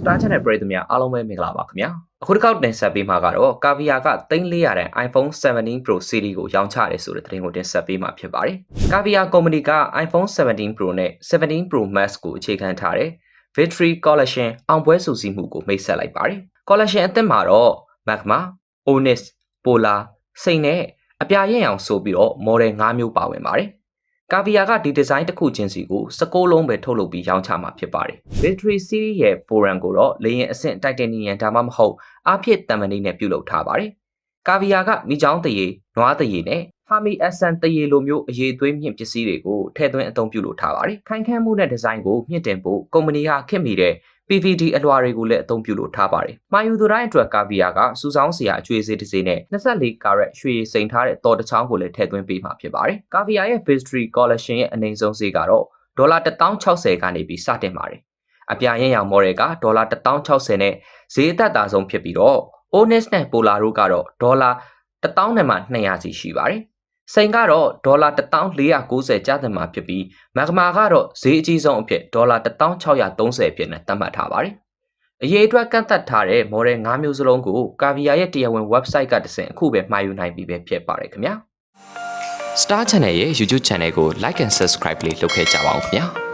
Star Channel ပရိသတ်များအားလုံးပဲမင်္ဂလာပါခင်ဗျာအခုတစ်ခေါက်တင်ဆက်ပေးမှာကတော့ Cavia က3400တန် iPhone 17 Pro series ကိုရောင်းချတယ်ဆိုတဲ့သတင်းကိုတင်ဆက်ပေးမှာဖြစ်ပါတယ် Cavia ကုမ္ပဏီက iPhone 17 Pro နဲ့17 Pro Max ကိုအခြေခံထားတဲ့ Victory Collection အောင်ပွဲစုစည်းမှုကိုမိတ်ဆက်လိုက်ပါတယ် Collection အသစ်မှာတော့ Magma, Onyx, Polar, စိန်နဲ့အပြာရင်အောင်ဆိုပြီးတော့ model 5မျိုးပါဝင်ပါတယ် ကာဗီယာကဒီဒီဇိုင်းတစ်ခုချင်းစီကို16လုံးပဲထုတ်လုပ်ပြီးရောင်းချမှာဖြစ်ပါတယ်။ Victory Series ရဲ့ forum ကိုတော့လေရင်အဆင့်တိုက်တနီယန်ဒါမှမဟုတ်အဖြစ်တံမဏိနဲ့ပြုလုပ်ထားပါတယ်။ကာဗီယာကမိချောင်းတရေ၊နွားတရေနဲ့ ဟာမီအဆန်တရေလိုမျိုးအရေးသွေးမြင့်ပစ္စည်းတွေကိုထည့်သွင်းအသုံးပြုလုပ်ထားပါတယ်။ခိုင်ခန့်မှုနဲ့ဒီဇိုင်းကိုမြင့်တင်ဖို့ကုမ္ပဏီကခင်မိတဲ့ PVD အလွှာတွေကိုလည်းအသုံးပြုလို့ထားပါတယ်။မာယူသူတိုင်းအတွက်ကာဗီယာကစူဆောင်းစရာအကျွေးစေးတစ်စေးနဲ့24ကာရက်ရွှေစိန်ထားတဲ့တော်တစ်ချောင်းကိုလည်းထည့်သွင်းပေးမှာဖြစ်ပါတယ်။ကာဗီယာရဲ့ Victory Collection ရဲ့အနည်းဆုံးဈေးကတော့ဒေါ်လာ1060ကနေပြီးစတင်ပါတယ်။အပြာရင်ရောင် model ကဒေါ်လာ1060နဲ့ဈေးအသက်သာဆုံးဖြစ်ပြီးတော့ Onyx နဲ့ Polar တို့ကတော့ဒေါ်လာ1000နဲ့မှ200စီရှိပါတယ်။ စိန်ကတော့ဒေါ်လာ1490ကျသင့်မှာဖြစ်ပြီးမဂမာကတော့ဈေးအကြီးဆုံးအဖြစ်ဒေါ်လာ1630ဖြစ်နဲ့သတ်မှတ်ထားပါတယ်။အရေးအတွက်ကန့်သက်ထားတဲ့ model 5မျိုးစလုံးကို Cavia ရဲ့တရားဝင် website ကတဆင့်အခုပဲမှာယူနိုင်ပြီပဲဖြစ်ပါတယ်ခင်ဗျာ။ Star Channel ရဲ့ YouTube Channel ကို Like and Subscribe လေးလုပ်ခဲ့ကြပါဦးခင်ဗျာ။